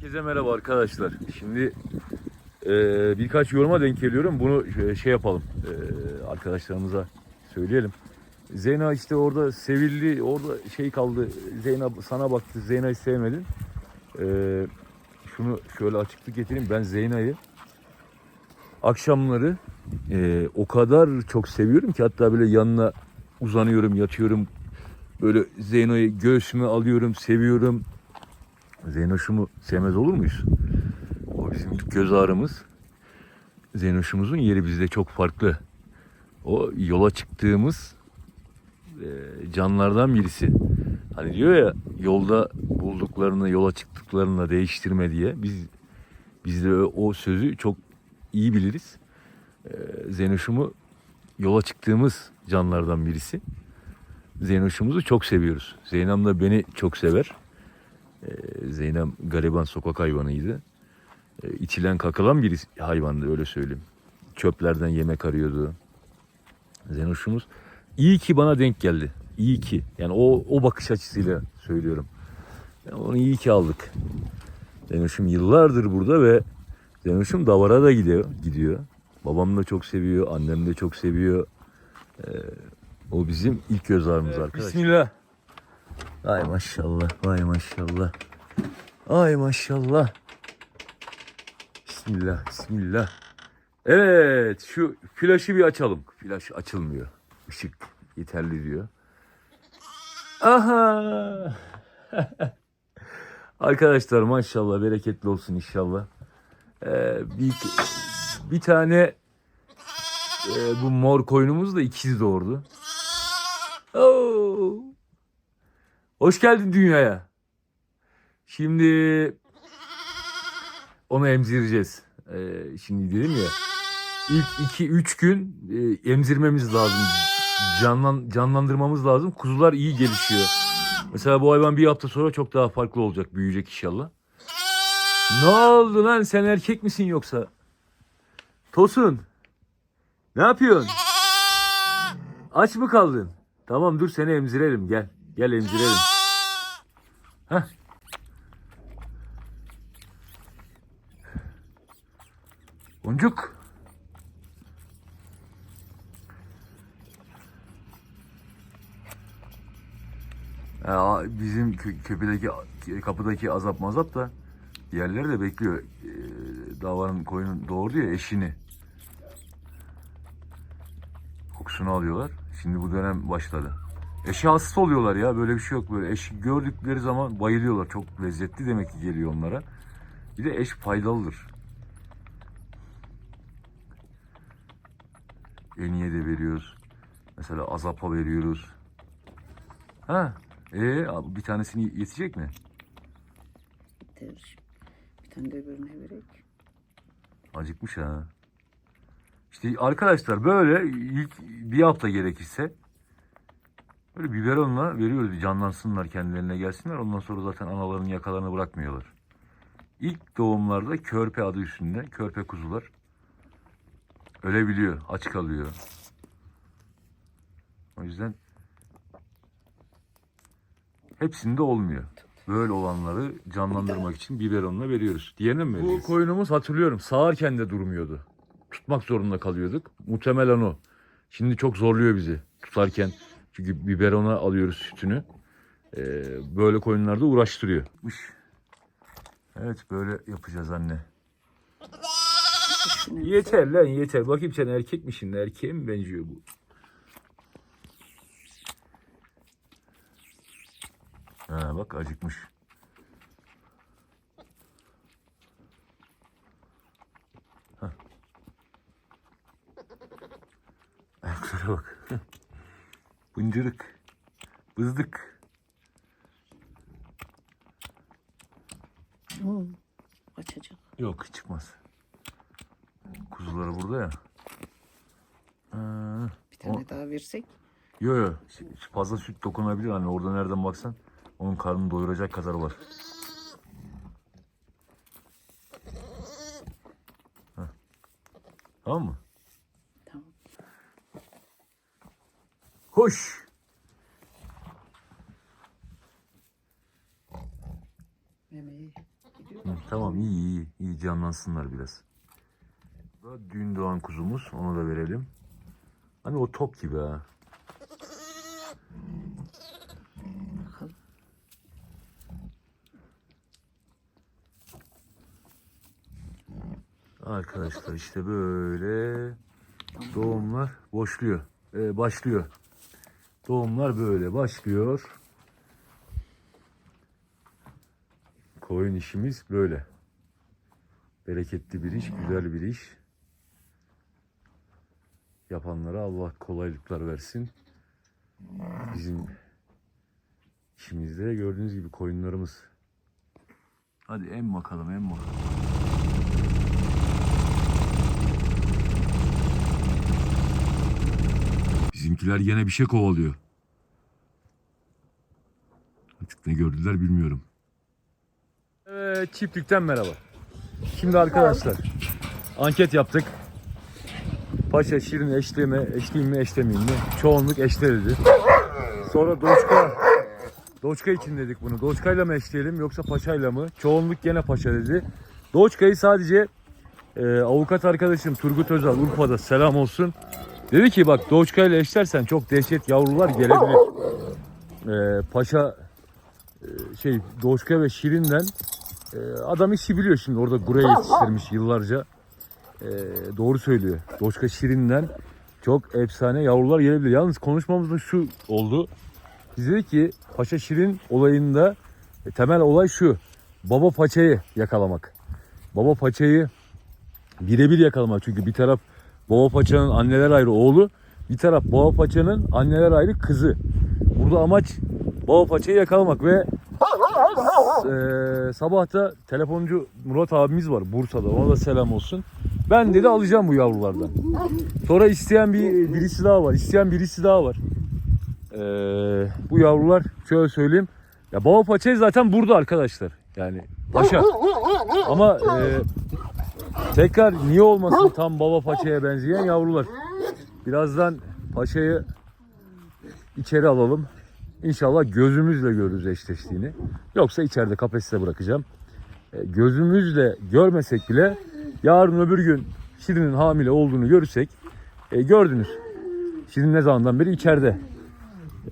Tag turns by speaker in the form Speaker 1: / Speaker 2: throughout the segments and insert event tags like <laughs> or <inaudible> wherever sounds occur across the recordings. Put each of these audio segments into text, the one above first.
Speaker 1: Herkese merhaba arkadaşlar. Şimdi e, birkaç yoruma denk geliyorum. Bunu e, şey yapalım. e, arkadaşlarımıza söyleyelim. Zeyna işte orada sevildi. Orada şey kaldı. Zeyna sana baktı. Zeyna'yı sevmedin. E, şunu şöyle açıklık getireyim. Ben Zeyna'yı akşamları e, o kadar çok seviyorum ki hatta böyle yanına uzanıyorum, yatıyorum. Böyle Zeyno'yu göğsüme alıyorum, seviyorum. Zeynoş'umu sevmez olur muyuz? O bizim göz ağrımız. Zeynoş'umuzun yeri bizde çok farklı. O yola çıktığımız e, canlardan birisi. Hani diyor ya yolda bulduklarını yola çıktıklarını değiştirme diye. Biz biz de o sözü çok iyi biliriz. E, Zeynoş'umu yola çıktığımız canlardan birisi. Zeynoş'umuzu çok seviyoruz. Zeynep de beni çok sever. Zeynep gariban sokak hayvanıydı. E, içilen kakılan bir hayvandı öyle söyleyeyim. Çöplerden yemek arıyordu. Zenoş'umuz iyi ki bana denk geldi. İyi ki. Yani o, o bakış açısıyla söylüyorum. Yani onu iyi ki aldık. Zenoş'um yıllardır burada ve Zenoş'um davara da gidiyor. gidiyor. Babam da çok seviyor. Annem de çok seviyor. E, o bizim ilk göz ağrımız arkadaşlar. Bismillah. Ay maşallah, vay maşallah. Ay maşallah. Bismillah, bismillah. Evet, şu flaşı bir açalım. Flaş açılmıyor. Işık yeterli diyor. Aha! <laughs> Arkadaşlar maşallah bereketli olsun inşallah. Ee, bir, bir tane e, bu mor koyunumuz da ikizi doğurdu. Oo. Hoş geldin dünyaya. Şimdi onu emzireceğiz. Ee, şimdi dedim ya ilk 2-3 gün e, emzirmemiz lazım. Canlan, canlandırmamız lazım. Kuzular iyi gelişiyor. Mesela bu hayvan bir hafta sonra çok daha farklı olacak. Büyüyecek inşallah. Ne oldu lan sen erkek misin yoksa? Tosun. Ne yapıyorsun? Aç mı kaldın? Tamam dur seni emzirelim gel. Gel emzirelim. Heh. Boncuk. Ya, bizim kö- köpedeki kapıdaki azap mazap da diğerleri de bekliyor. Ee, davanın koyunun doğurdu ya eşini. Kokusunu alıyorlar. Şimdi bu dönem başladı. Eşi hasta oluyorlar ya böyle bir şey yok böyle. Eşi gördükleri zaman bayılıyorlar. Çok lezzetli demek ki geliyor onlara. Bir de eş faydalıdır. Eniye de veriyoruz. Mesela azapa veriyoruz. Ha, ee, bir tanesini yetecek mi?
Speaker 2: Biter. Bir tane de öbürüne verek.
Speaker 1: Acıkmış ha. İşte arkadaşlar böyle ilk bir hafta gerekirse böyle biberonla veriyoruz canlansınlar kendilerine gelsinler. Ondan sonra zaten analarının yakalarını bırakmıyorlar. İlk doğumlarda körpe adı üstünde körpe kuzular ölebiliyor, aç kalıyor. O yüzden hepsinde olmuyor. Böyle olanları canlandırmak için biberonla veriyoruz. Diğerine mi? Bu koyunumuz hatırlıyorum sağarken de durmuyordu. Tutmak zorunda kalıyorduk. Muhtemelen o. Şimdi çok zorluyor bizi tutarken. Çünkü biberona alıyoruz sütünü. Ee, böyle koyunlarda uğraştırıyor. Evet böyle yapacağız anne. Yeter lan yeter. Bakayım sen erkek misin? Erkeğe mi benziyor bu? Ha bak acıkmış. Hah. Ayaklara bak. Bıncırık. Bızdık.
Speaker 2: Oo, açacak.
Speaker 1: Yok çıkmaz. Kuzuları burada ya. Ha,
Speaker 2: Bir tane daha versek.
Speaker 1: Yo yo fazla süt dokunabilir hani orada nereden baksan onun karnını doyuracak kadar var. Heh. Tamam mı?
Speaker 2: Tamam.
Speaker 1: Hoş.
Speaker 2: Yemeği
Speaker 1: tamam iyi iyi iyi canlansınlar biraz. Bu da Dün doğan kuzumuz onu da verelim. Hani o top gibi ha.
Speaker 2: Bakalım.
Speaker 1: Arkadaşlar işte böyle doğumlar boşluyor. Ee, başlıyor. Doğumlar böyle başlıyor. Koyun işimiz böyle. Bereketli bir iş, güzel bir iş. Yapanlara Allah kolaylıklar versin. Bizim işimizde gördüğünüz gibi koyunlarımız. Hadi em bakalım, em bakalım. Bizimkiler yine bir şey kovalıyor. Artık ne gördüler bilmiyorum. Evet, çiftlikten merhaba. Şimdi arkadaşlar anket yaptık. Paşa Şirin eşleme, eşleyeyim mi eşlemeyeyim mi? Çoğunluk eşle dedi. Sonra Doçka, Doçka için dedik bunu. Doçkayla mı eşleyelim yoksa Paşa'yla mı? Çoğunluk gene Paşa dedi. Doçkayı sadece e, avukat arkadaşım Turgut Özal Urfa'da selam olsun. Dedi ki bak Doçka ile eşlersen çok dehşet yavrular gelebilir. E, Paşa e, şey Doçka ve Şirin'den e, adam işi biliyor şimdi orada gureye yetiştirmiş yıllarca. E, doğru söylüyor. Doçka Şirin'den çok efsane yavrular gelebilir. Yalnız konuşmamızda şu oldu. Biz dedik ki Paşa Şirin olayında e, temel olay şu. Baba paçayı yakalamak. Baba paçayı birebir yakalamak. Çünkü bir taraf Baba paçanın anneler ayrı oğlu, bir taraf Baba paçanın anneler ayrı kızı. Burada amaç Baba paçayı yakalamak ve e, sabah telefoncu Murat abimiz var Bursa'da. Ona da selam olsun. Ben dedi alacağım bu yavrulardan. Sonra isteyen bir birisi daha var. İsteyen birisi daha var. E, bu yavrular şöyle söyleyeyim. Ya Baba paçayı zaten burada arkadaşlar. Yani paşa. Ama e, Tekrar niye olmasın tam baba paçaya benzeyen yavrular. Birazdan paçayı içeri alalım. İnşallah gözümüzle görürüz eşleştiğini. Yoksa içeride kafeste bırakacağım. E, Gözümüzle görmesek bile yarın öbür gün Şirin'in hamile olduğunu görürsek e, gördünüz. Şirin ne zamandan beri içeride.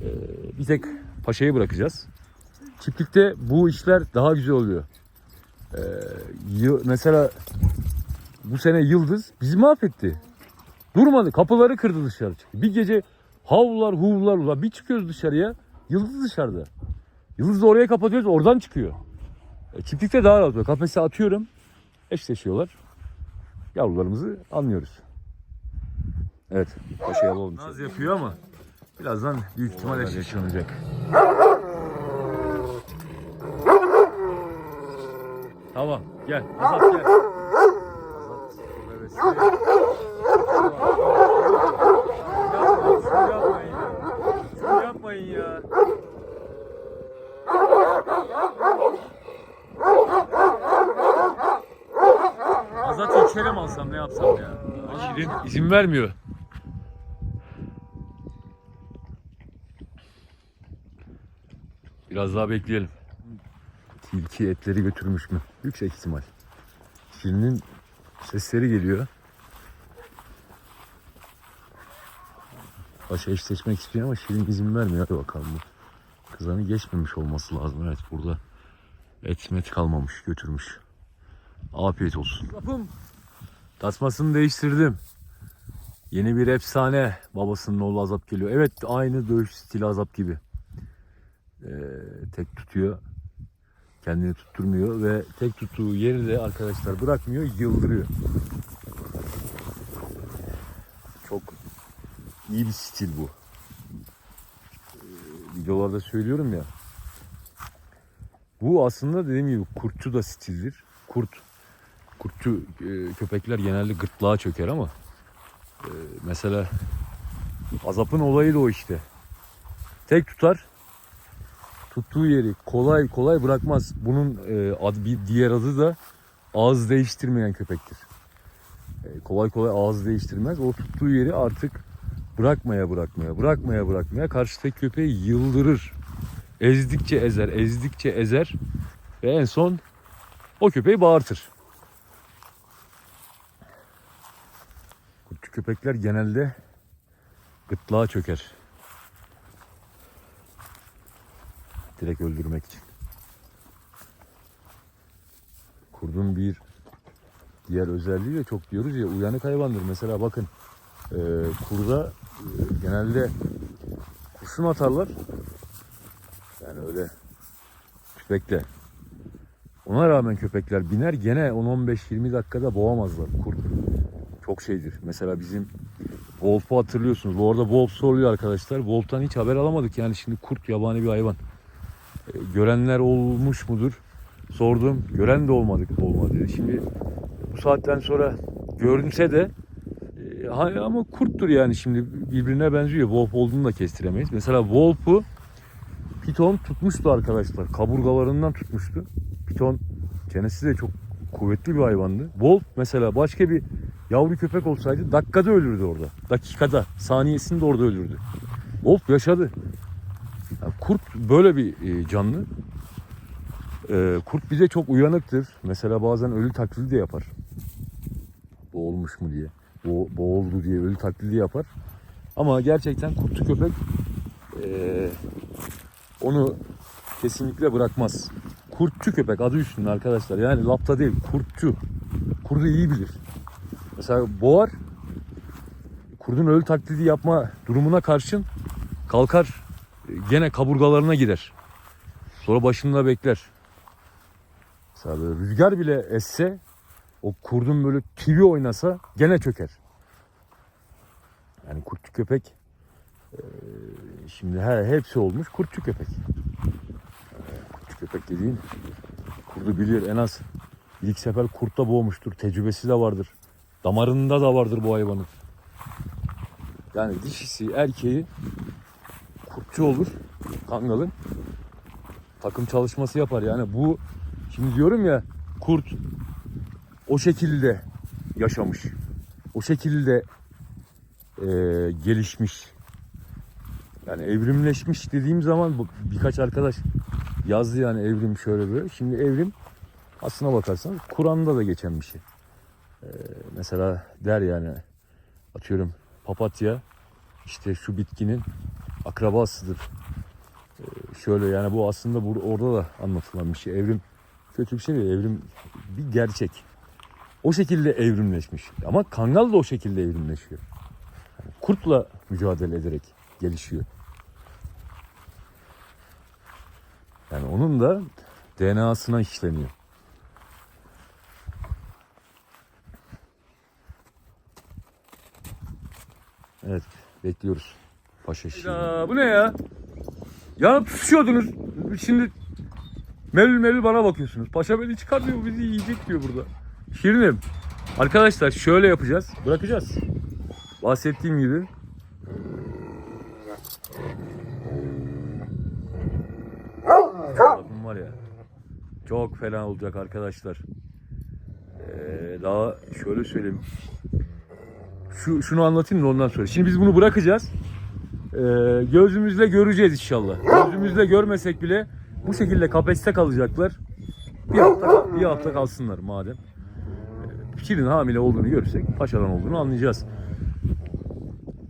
Speaker 1: E, bir tek paşayı bırakacağız. Çiftlikte bu işler daha güzel oluyor. E, mesela bu sene Yıldız bizi mahvetti. Durmadı. Kapıları kırdı dışarı çıktı. Bir gece havlar huvlar ulan bir çıkıyoruz dışarıya. Yıldız dışarıda. Yıldız da oraya kapatıyoruz oradan çıkıyor. E, çiftlikte daha rahat oluyor. Kafese atıyorum. Eşleşiyorlar. Yavrularımızı anlıyoruz. Evet. Alalım. Naz yapıyor ama birazdan büyük ihtimal eşleşilecek. Tamam gel. Azat gel. Azat içeri mi alsam ne yapsam ya? Şirin izin vermiyor. Biraz daha bekleyelim. Tilki etleri götürmüş mü? Yüksek ihtimal. Şirin'in sesleri geliyor. Başa eşleşmek istiyor ama Şirin izin vermiyor. Hadi bakalım bu. Kızanı geçmemiş olması lazım. Evet burada etmet kalmamış götürmüş. Afiyet olsun. Kapım. Tasmasını değiştirdim. Yeni bir efsane. Babasının oğlu Azap geliyor. Evet aynı dövüş stili Azap gibi. Ee, tek tutuyor. Kendini tutturmuyor ve tek tuttuğu yeri de arkadaşlar bırakmıyor, yıldırıyor. Çok iyi bir stil bu. Ee, videolarda söylüyorum ya. Bu aslında dediğim gibi kurtçu da stildir. Kurt kurtçu e, köpekler genelde gırtlağa çöker ama e, mesela Azap'ın olayı da o işte. Tek tutar, tuttuğu yeri kolay kolay bırakmaz. Bunun e, adı, bir diğer adı da ağız değiştirmeyen köpektir. E, kolay kolay ağız değiştirmez. O tuttuğu yeri artık bırakmaya bırakmaya bırakmaya bırakmaya karşıdaki köpeği yıldırır. Ezdikçe ezer, ezdikçe ezer ve en son o köpeği bağırtır. Kurtçu köpekler genelde gırtlağa çöker. Direkt öldürmek için. Kurdun bir diğer özelliği de çok diyoruz ya uyanık hayvandır. Mesela bakın e, kurda e, genelde kurşun atarlar. Yani öyle tüfekle. Ona rağmen köpekler biner gene 10-15-20 dakikada boğamazlar kurt. Çok şeydir. Mesela bizim Wolf'u hatırlıyorsunuz. Bu arada Wolf soruyor arkadaşlar. Wolf'tan hiç haber alamadık. Yani şimdi kurt yabani bir hayvan. Görenler olmuş mudur? Sordum. Gören de olmadık olmadı dedi. Şimdi bu saatten sonra görünse de e, ama kurttur yani şimdi birbirine benziyor. Wolf olduğunu da kestiremeyiz. Mesela Wolf'u Piton tutmuştu arkadaşlar. Kaburgalarından tutmuştu. Piton çenesi de çok kuvvetli bir hayvandı. Wolf mesela başka bir yavru köpek olsaydı dakikada ölürdü orada. Dakikada, saniyesinde orada ölürdü. Wolf yaşadı. Yani kurt böyle bir e, canlı. E, kurt bize çok uyanıktır. Mesela bazen ölü taklidi de yapar. Boğulmuş mu diye. Bo boğuldu diye ölü taklidi yapar. Ama gerçekten kurtlu köpek e, onu kesinlikle bırakmaz. Kurtçu köpek adı üstünde arkadaşlar. Yani lapta değil kurtçu. Kurdu iyi bilir. Mesela boğar kurdun ölü taklidi yapma durumuna karşın kalkar gene kaburgalarına girer. Sonra başında bekler. Mesela rüzgar bile esse o kurdun böyle tivi oynasa gene çöker. Yani kurtçu köpek e, şimdi he, hepsi olmuş kurtçu köpek. Kurtçu köpek dediğin kurdu bilir en az iki sefer kurtta boğmuştur. Tecrübesi de vardır. Damarında da vardır bu hayvanın. Yani dişisi erkeği kurtçu olur kangalın. Takım çalışması yapar yani bu şimdi diyorum ya kurt o şekilde yaşamış. O şekilde e, gelişmiş. Yani evrimleşmiş dediğim zaman birkaç arkadaş yazdı yani evrim şöyle böyle. Şimdi evrim aslına bakarsan Kur'an'da da geçen bir şey. Ee, mesela der yani atıyorum papatya işte şu bitkinin akrabasıdır. Ee, şöyle yani bu aslında bu, orada da anlatılan bir şey. Evrim kötü bir şey değil. Evrim bir gerçek. O şekilde evrimleşmiş. Ama kangal da o şekilde evrimleşiyor. Yani kurtla mücadele ederek gelişiyor. Yani onun da DNA'sına işleniyor. Evet, bekliyoruz. Paşa şiiri. Ya, bu ne ya? Yanıp tutuşuyordunuz. Şimdi melül melül bana bakıyorsunuz. Paşa beni çıkar diyor, bizi yiyecek diyor burada. Şirinim. Arkadaşlar şöyle yapacağız. Bırakacağız. Bahsettiğim gibi. Bakın var ya. Çok fena olacak arkadaşlar. Ee, daha şöyle söyleyeyim. Şu, şunu anlatayım da ondan sonra. Şimdi biz bunu bırakacağız. Ee, gözümüzle göreceğiz inşallah. Gözümüzle görmesek bile bu şekilde kafeste kalacaklar. Bir hafta, bir hafta kalsınlar madem. Ee, Şirin hamile olduğunu görürsek paşadan olduğunu anlayacağız.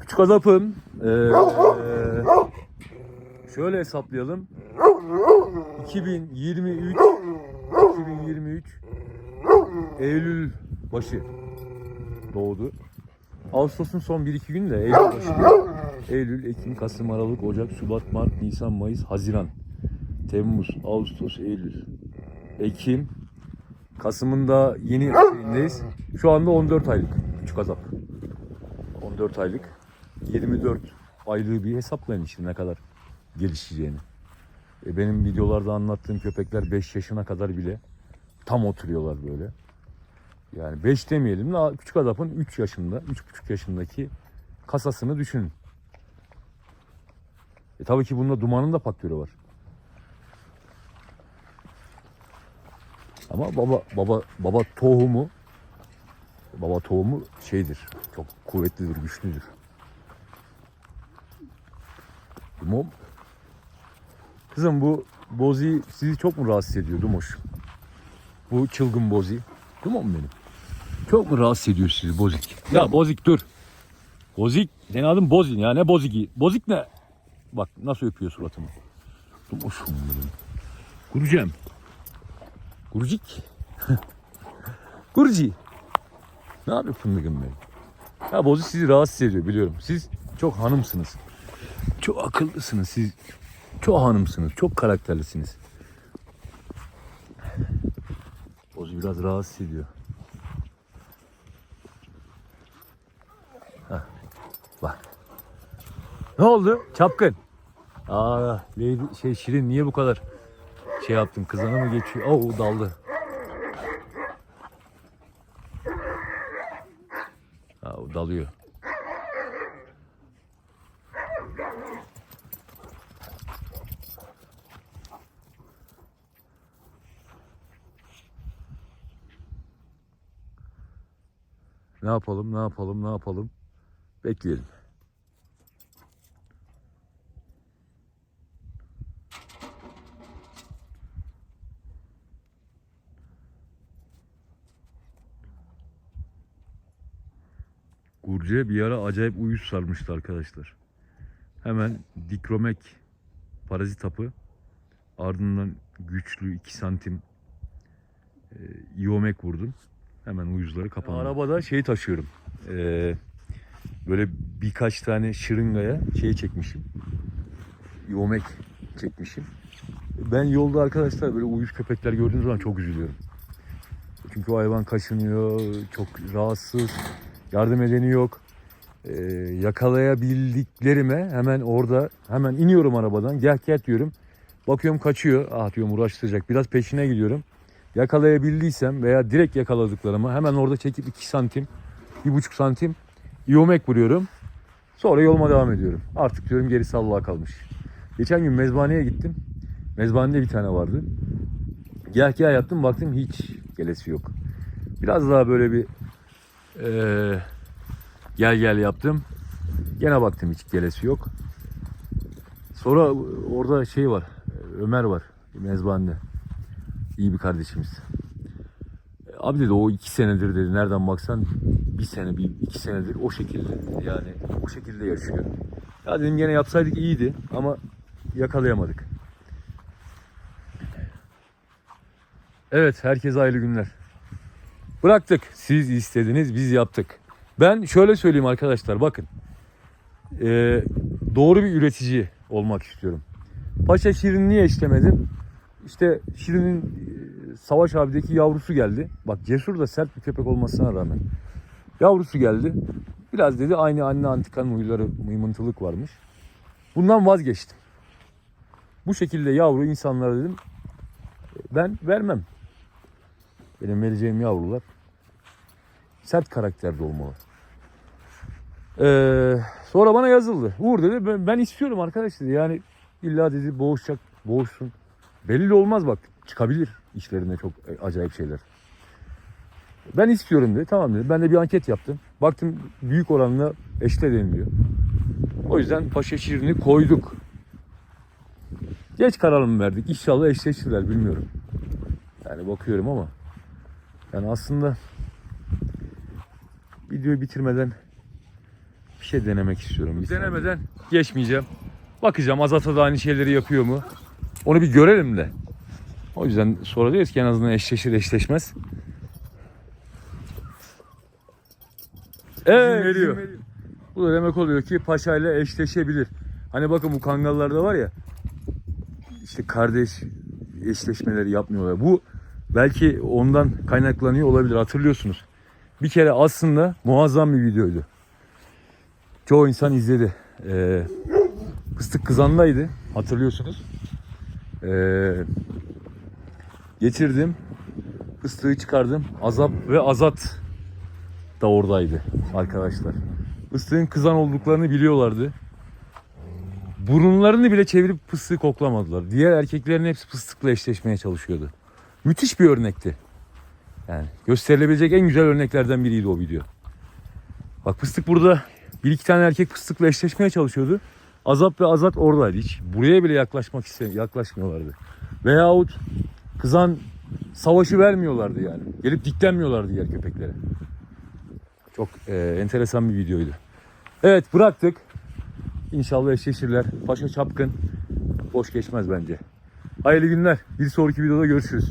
Speaker 1: Küçük azapın ee, şöyle hesaplayalım. 2023 2023 Eylül başı doğdu. Ağustos'un son 1-2 günü de Eylül başı. Eylül, Ekim, Kasım, Aralık, Ocak, Şubat, Mart, Nisan, Mayıs, Haziran, Temmuz, Ağustos, Eylül, Ekim, Kasım'ın da yeni ayındayız. Şu anda 14 aylık küçük azap. 14 aylık. 24 aylığı bir hesaplayın işte ne kadar gelişeceğini. E, benim videolarda anlattığım köpekler 5 yaşına kadar bile tam oturuyorlar böyle. Yani 5 demeyelim de küçük adapın 3 yaşında, 3,5 yaşındaki kasasını düşünün. E tabii ki bunda dumanın da faktörü var. Ama baba baba baba tohumu baba tohumu şeydir. Çok kuvvetlidir, güçlüdür. Dumom. Kızım bu bozi sizi çok mu rahatsız ediyor Dumoş? Bu çılgın bozi. Tamam mı benim? Çok mu rahatsız ediyor sizi bozik? Ya bozik dur. Bozik. Senin adın bozin ya. Ne boziki? Bozik ne? Bak nasıl öpüyor suratımı. Dur hoşum benim. Kurucam. Kurucik. Kuruci. <laughs> Ne yapıyor fındıkım benim? Ya bozu sizi rahatsız ediyor biliyorum. Siz çok hanımsınız. Çok akıllısınız. Siz çok hanımsınız. Çok karakterlisiniz. Bozu biraz rahatsız ediyor. Hah, Bak. Ne oldu? Çapkın. Aa, Lady, şey Şirin niye bu kadar şey yaptın? Kızana mı geçiyor? Oo daldı. Ha, o dalıyor. Ne yapalım, ne yapalım, ne yapalım? Bekleyelim. Gurcu'ya bir ara acayip uyuz sarmıştı arkadaşlar. Hemen dikromek parazit hapı ardından güçlü 2 santim e, iomek vurdum. Hemen uyuzları kapandı. Arabada şey taşıyorum. E, böyle birkaç tane şırıngaya şey çekmişim. Iomek çekmişim. Ben yolda arkadaşlar böyle uyuz köpekler gördüğüm zaman çok üzülüyorum. Çünkü o hayvan kaşınıyor, çok rahatsız, yardım edeni yok. Ee, yakalayabildiklerime hemen orada hemen iniyorum arabadan gel gel diyorum. Bakıyorum kaçıyor. Ah diyorum uğraştıracak. Biraz peşine gidiyorum. Yakalayabildiysem veya direkt yakaladıklarımı hemen orada çekip 2 santim, 1,5 santim iyomek vuruyorum. Sonra yoluma devam ediyorum. Artık diyorum gerisi Allah'a kalmış. Geçen gün mezbaneye gittim. Mezbanede bir tane vardı. Gel yattım baktım hiç gelesi yok. Biraz daha böyle bir eee, gel gel yaptım. Gene baktım hiç gelesi yok. Sonra orada şey var. Ömer var. Mezbanede. İyi bir kardeşimiz. Abi dedi o iki senedir dedi nereden baksan bir sene bir iki senedir o şekilde yani o şekilde yaşıyor. Ya dedim gene yapsaydık iyiydi ama yakalayamadık. Evet herkese hayırlı günler. Bıraktık. Siz istediniz biz yaptık. Ben şöyle söyleyeyim arkadaşlar bakın. Ee, doğru bir üretici olmak istiyorum. Paşa Şirin niye işlemedim? İşte Şirin'in e, Savaş abideki yavrusu geldi. Bak cesur da sert bir köpek olmasına rağmen. Yavrusu geldi. Biraz dedi aynı anne antikanın huyları, mıymıntılık varmış. Bundan vazgeçtim. Bu şekilde yavru insanlara dedim ben vermem. Benim vereceğim yavrular sert karakterde olmalı. Ee, sonra bana yazıldı. Uğur dedi ben, ben istiyorum arkadaş dedi. Yani illa dedi boğuşacak, boğuşsun. Belli olmaz bak. Çıkabilir işlerinde çok acayip şeyler. Ben istiyorum dedi. Tamam dedi. Ben de bir anket yaptım. Baktım büyük oranla eşle deniliyor. O yüzden Paşa Şirin'i koyduk. Geç kararımı verdik. İnşallah eşleşirler bilmiyorum. Yani bakıyorum ama. Yani aslında videoyu bitirmeden bir şey denemek istiyorum. Bir denemeden geçmeyeceğim. Bakacağım Azat'a da aynı şeyleri yapıyor mu? Onu bir görelim de. O yüzden sonra diyoruz ki en azından eşleşir eşleşmez. Evet, veriyor. Bu da demek oluyor ki Paşa ile eşleşebilir. Hani bakın bu kangallarda var ya işte kardeş eşleşmeleri yapmıyorlar. Bu belki ondan kaynaklanıyor olabilir hatırlıyorsunuz. Bir kere aslında muazzam bir videoydu. Çoğu insan izledi. Ee, fıstık kızandaydı hatırlıyorsunuz. Ee, getirdim. Fıstığı çıkardım. Azap ve Azat da oradaydı arkadaşlar. Fıstığın kızan olduklarını biliyorlardı. Burunlarını bile çevirip fıstığı koklamadılar. Diğer erkeklerin hepsi fıstıkla eşleşmeye çalışıyordu. Müthiş bir örnekti. Yani gösterilebilecek en güzel örneklerden biriydi o video. Bak fıstık burada bir iki tane erkek fıstıkla eşleşmeye çalışıyordu. Azap ve Azat oradaydı hiç. Buraya bile yaklaşmak iste yaklaşmıyorlardı. Veyahut kızan savaşı vermiyorlardı yani. Gelip diklenmiyorlardı diğer köpeklere. Çok e, enteresan bir videoydu. Evet bıraktık. İnşallah eşleşirler. Paşa çapkın. Boş geçmez bence. Hayırlı günler. Bir sonraki videoda görüşürüz.